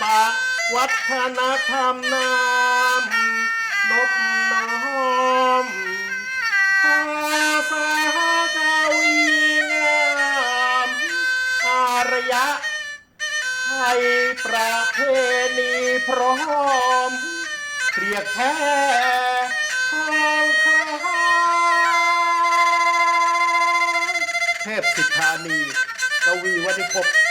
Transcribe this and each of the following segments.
ปะวัฒนธรรมนามนบน้อมภาษากาวีงามอารยะไทยประเพณีพร้อมเรียกแท้ทองคำเทพสิทธานีกวีวันิพ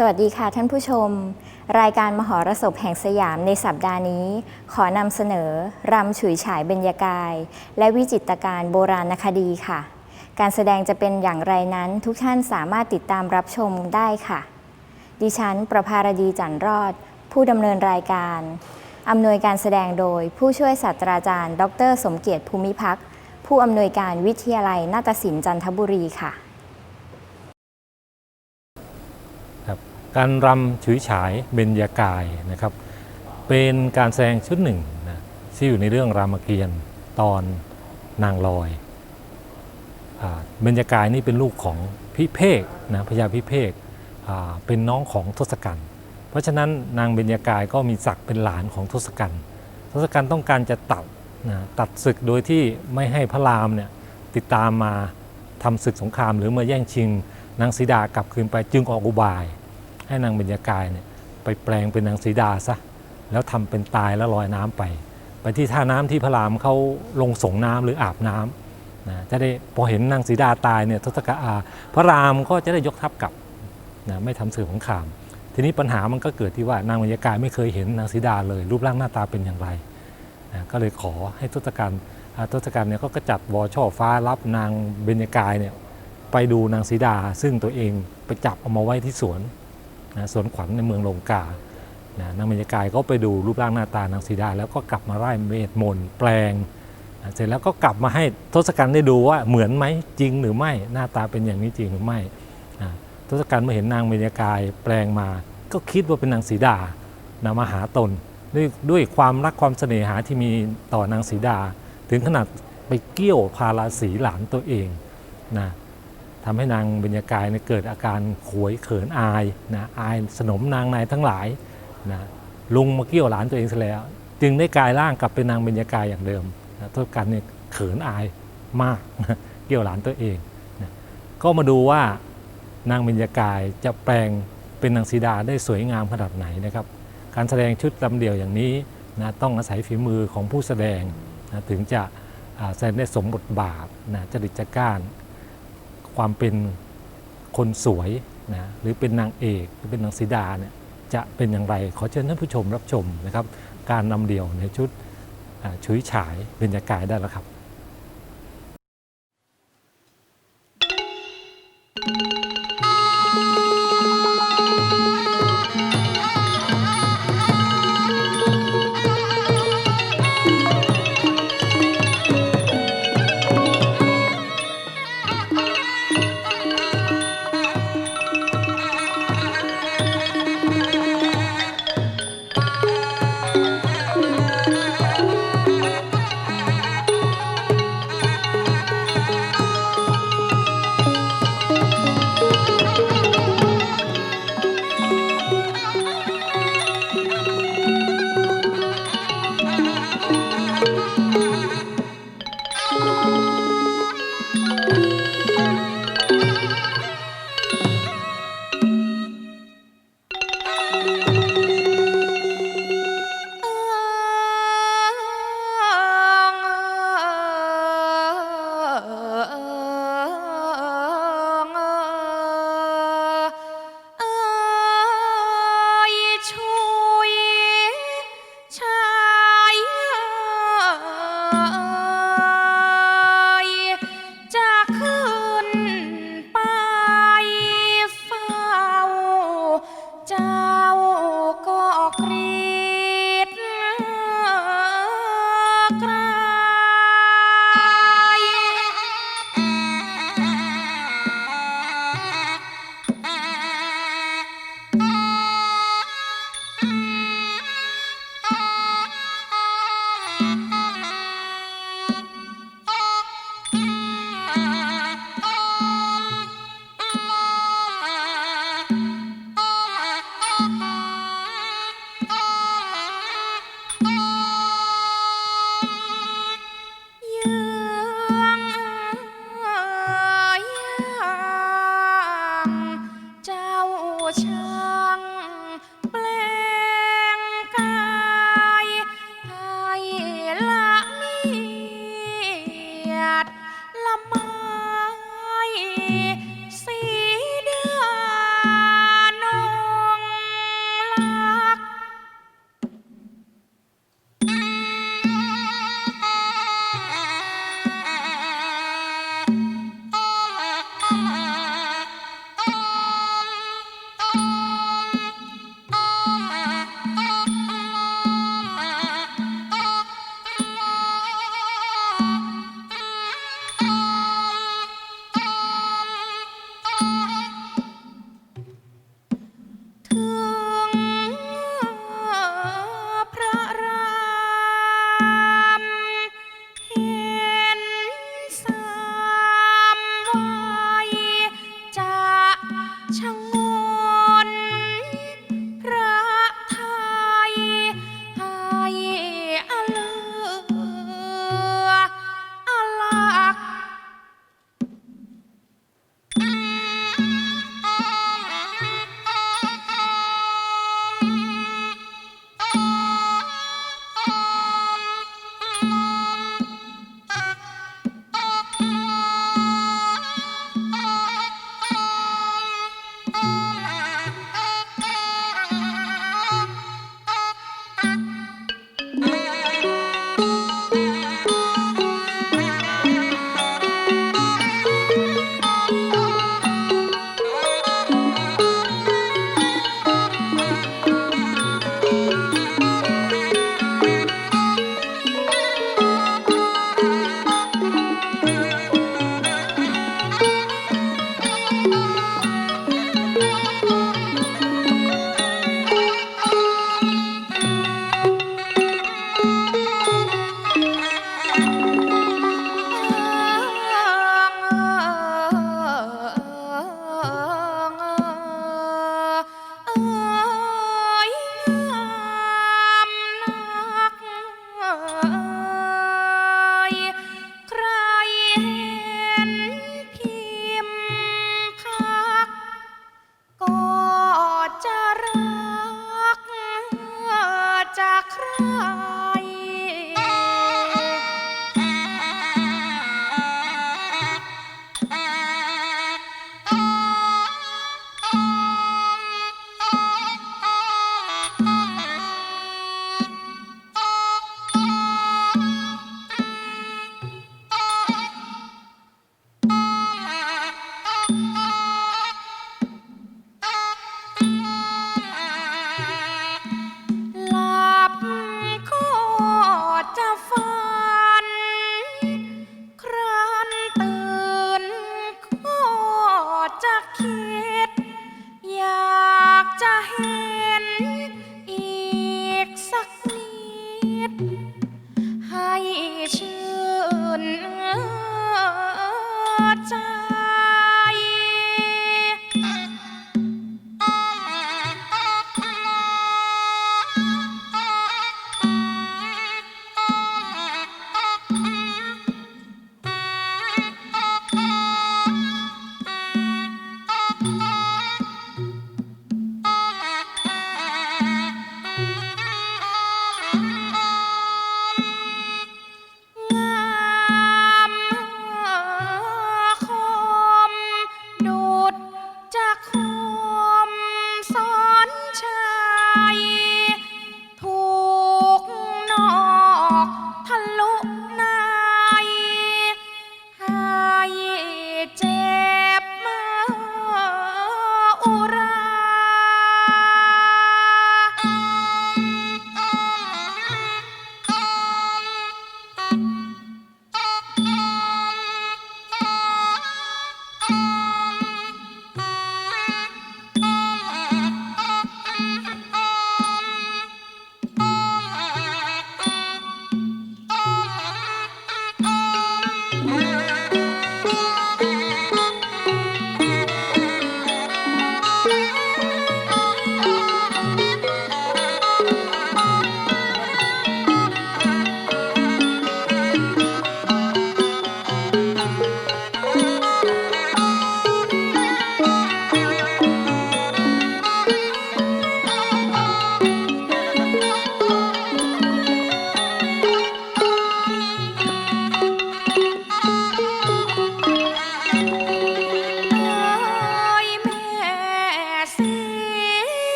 สวัสดีค่ะท่านผู้ชม รายการมหรสพแห่งสยามในสัปดาห์นี้ ขอนำเสนอ รำฉุยฉายเบญญากาย และวิจิตรการโบราณคดีค่ะ การแสดงจะเป็นอย่างไรนั้นทุกท่านสามารถติดตามรับชมได้ค่ะ ดิฉันประภารดีจันรอด ผู้ดำเนินรายการอำนวยการแสดงโดยผู้ช่วยศาสตราจารย์ ดร สมเกียรติภูมิพักผู้อำนวยการวิทยาลัยนาฏศิลป์จันทบุรีค่ะ ครับ การรำฉุยฉายเบญญากายนะครับ เป็นการแสดงชุดหนึ่งนะที่อยู่ในเรื่องรามเกียรติ์ตอนนางลอยอเบญญากายนี่เป็นลูกของพิเภกนะพญาพิเภกเป็นน้องของทศกัณฐ์เพราะฉะนั้นนางเบญญากายก็มีศักดิ์เป็นหลานของทศกัณฐ์ทศกัณฐ์ต้องการจะตัดนะตัดศึกโดยที่ไม่ให้พระรามเนี่ยติดตามมาทำศึกสงคราม หรือมาแย่งชิงนางสีดากลับคืนไปจึงออกอุบาย ให้นางเบญญากายเนี่ยไปแปลงเป็นนางสีดาซะแล้วทำเป็นตายแล้วลอยน้ำไป ไปที่ท่าน้ำที่พระรามเขาลงส่งน้ำหรืออาบน้ำนะจะได้พอเห็นนางสีดาตายเนี่ยทศกัณฐ์พระรามก็จะได้ยกทัพกลับนะไม่ทำศึกสงคราม ทีนี้ปัญหามันก็เกิดที่ว่านางบรรยากายไม่เคยเห็นนางสีดาเลย รูปร่างหน้าตาเป็นอย่างไรนะก็เลยขอให้ทศกัณฐ์ทศกัณฐ์เนี่ยก็จัดวอช่อฟ้ารับนางเบญจกายเนี่ยไปดูนางสีดา ซึ่งตัวเองไปจับเอามาไว้ที่สวน นะสวนขวัญในเมืองลงกานะนางเบญจกายก็ไปดูรูปร่างหน้าตานางสีดา แล้วก็กลับมาไล่เมตมนแปลงนะเสร็จแล้วก็กลับมาให้ทศกัณฐ์ได้ดูว่าเหมือนไหมจริงหรือไม่หน้าตาเป็นอย่างนี้จริงหรือไม่อ่าทศกัณฐ์เมื่อเห็นนางเบญจกายแปลงมา ก็คิดว่าเป็นนางสีดานะมาหาตนด้วยด้วยความรักความเสน่หาที่มีต่อนางสีดา ถึงขนาดไปเกี่ยวพาราสีหลานตัวเองนะ ทำให้นางเบญจกายเนี่ยเกิดอาการขวยเขินอายนะอายสนมนางในทั้งหลายนะลุงมาเกี่ยวหลานตัวเองซะแล้ว จึงได้กลายร่างกลับเป็นนางเบญจกายอย่างเดิมนะทศกัณฐ์เนี่ยเขินอายมากนะเกี่ยวหลานตัวเองนะก็มาดูว่านางเบญจกายจะแปลงเป็นนางสีดาได้สวยงามขนาดไหนนะครับ การแสดงชุดลำเดี่ยวอย่างนี้นะต้องอาศัยฝีมือของผู้แสดงนะถึงจะแสดงได้สมบทบาทนะจริตจักราน ความเป็นคนสวยนะหรือเป็นนางเอกหรือเป็นนางสีดาเนี่ยจะเป็นอย่างไร ขอเชิญท่านผู้ชมรับชมนะครับ การนำเดี่ยวในชุดอ่าชุยฉายเบญจกายได้แล้วครับเ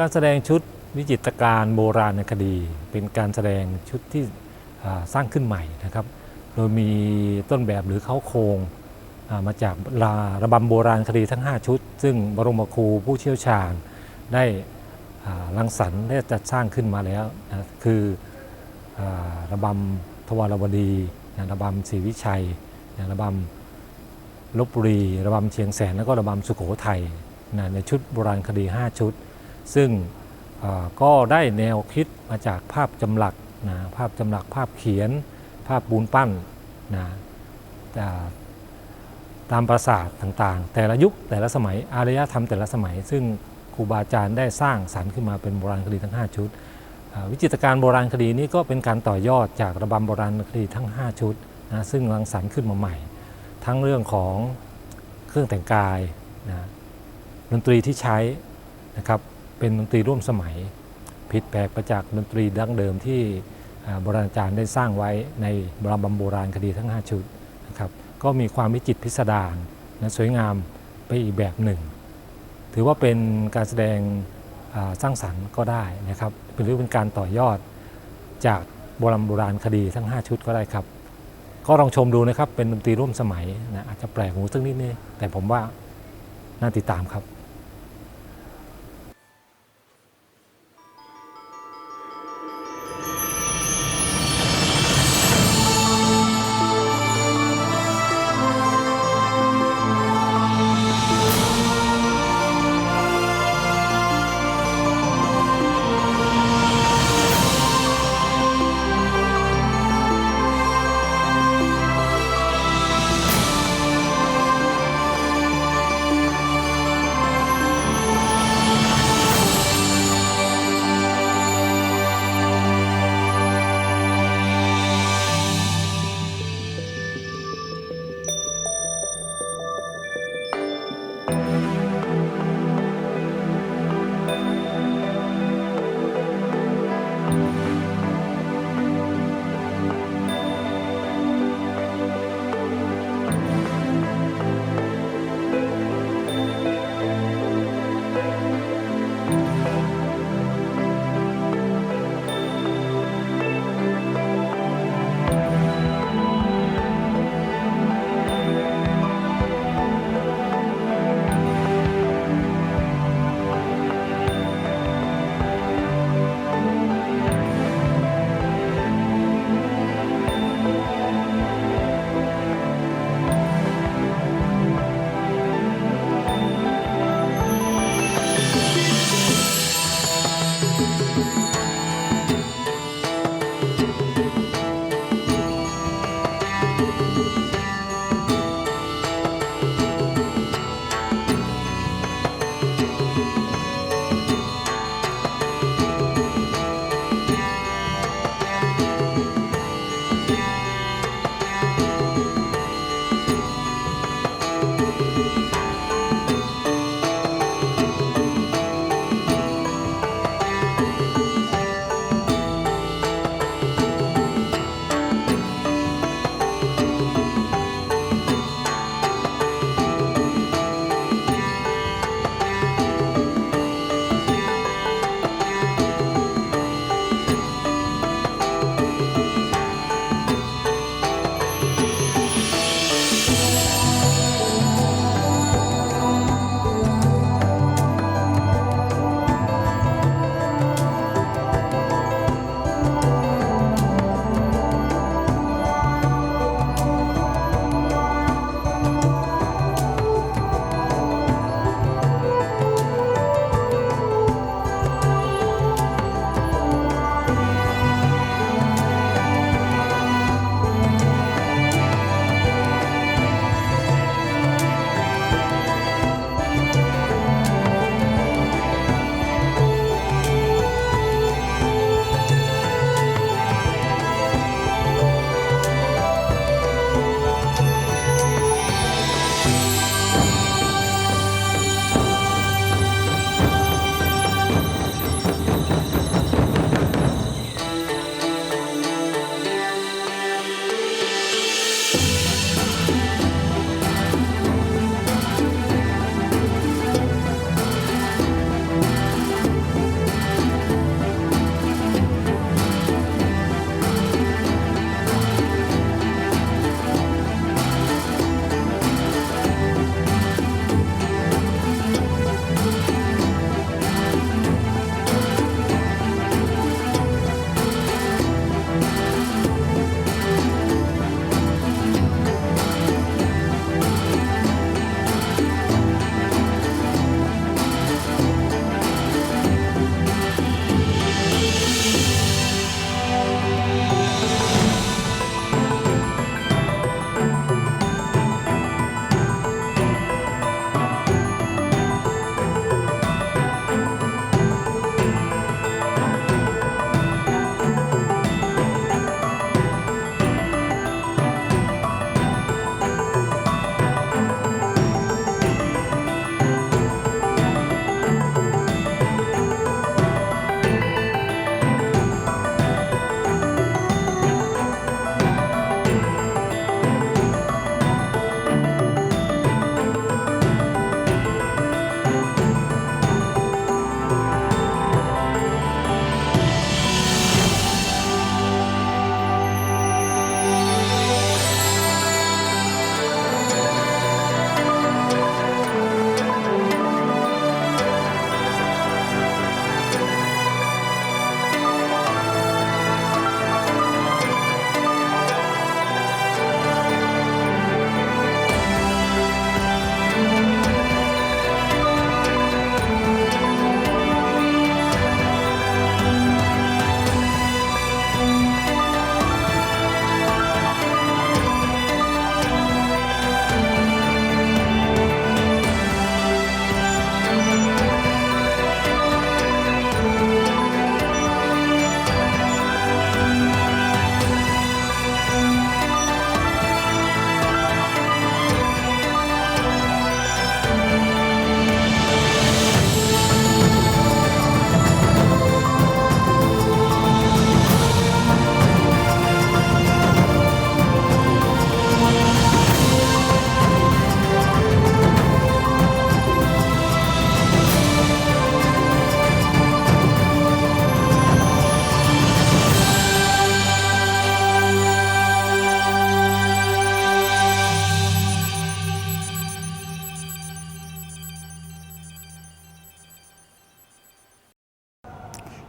การแสดงชุดวิจิตรการโบราณคดี เป็นการแสดงชุดที่สร้างขึ้นใหม่นะครับ โดยมีต้นแบบหรือเข้าโครงมาจากลาระบำโบราณคดีทั้ง 5 ชุด ซึ่งบรมครูผู้เชี่ยวชาญได้รังสรรค์ได้จัดสร้างขึ้นมาแล้วนะคืออระบำทวารวดีนะระบำศรีวิชัยนะระบำลบบุรี ระบำเชียงแสน แล้วก็ระบำสุโขทัยนะในชุดโบราณคดี 5 ชุด ซึ่งก็ได้แนวคิดมาจากภาพจำหลักนะภาพจำหลักภาพเขียน ภาพปูนปั้นนะตามปราสาทต่างๆ แต่ละยุคแต่ละสมัยอารยธรรมแต่ละสมัย ซึ่งครูบาอาจารย์ได้สร้างสรรค์ขึ้นมาเป็นโบราณคดีทั้ง 5 ชุด วิจิตรการโบราณคดีนี้ก็เป็นการต่อยอดจากระบำโบราณคดีทั้ง 5 ชุดนะซึ่งรังสรรค์ขึ้นมาใหม่ ทั้งเรื่องของเครื่องแต่งกายนะดนตรีที่ใช้นะครับ เป็นดนตรีร่วมสมัย ผิดแปลกไปจากดนตรีดั้งเดิมที่โบราณอาจารย์ได้สร้างไว้ในบระบำโบราณคดีทั้ง 5 ชุดนะครับก็มีความวิจิตรพิสดารและสวยงามไปอีกแบบหนึ่ง ถือว่าเป็นการแสดงสร้างสรรค์ก็ได้นะครับหรือเป็นการต่อยอดจากโบราณโบราณคดีทั้ง 5 ชุดก็ได้ครับ ก็ลองชมดูนะครับเป็นดนตรีร่วมสมัยนะอาจจะแปลกหูสักนิดนึงแต่ผมว่าน่าติดตามครับ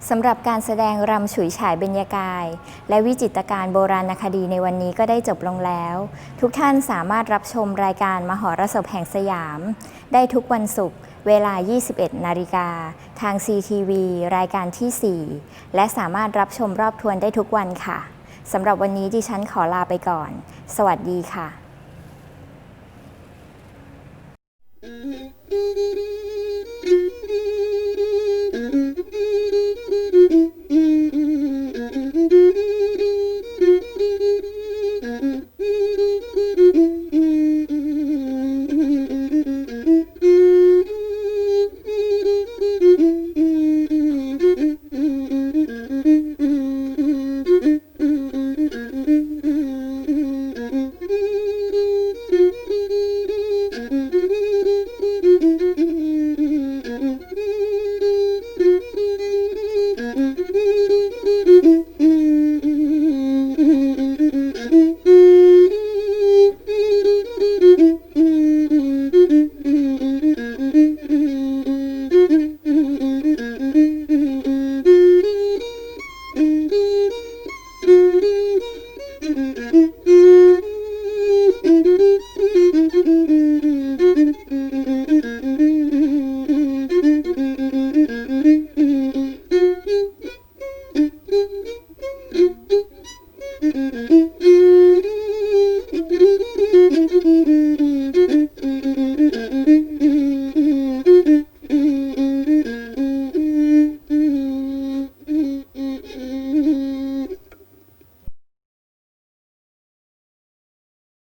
สำหรับการแสดงรำฉุยฉายเบญญากาย และวิจิตรการโบราณคดีในวันนี้ก็ได้จบลงแล้ว ทุกท่านสามารถรับชมรายการมหรสพแห่งสยาม ได้ทุกวันศุกร์เวลา 21 นาฬิกา ทาง CTV รายการที่ 4 และสามารถรับชมรอบทวนได้ทุกวันค่ะ สำหรับวันนี้ดิฉันขอลาไปก่อน สวัสดีค่ะ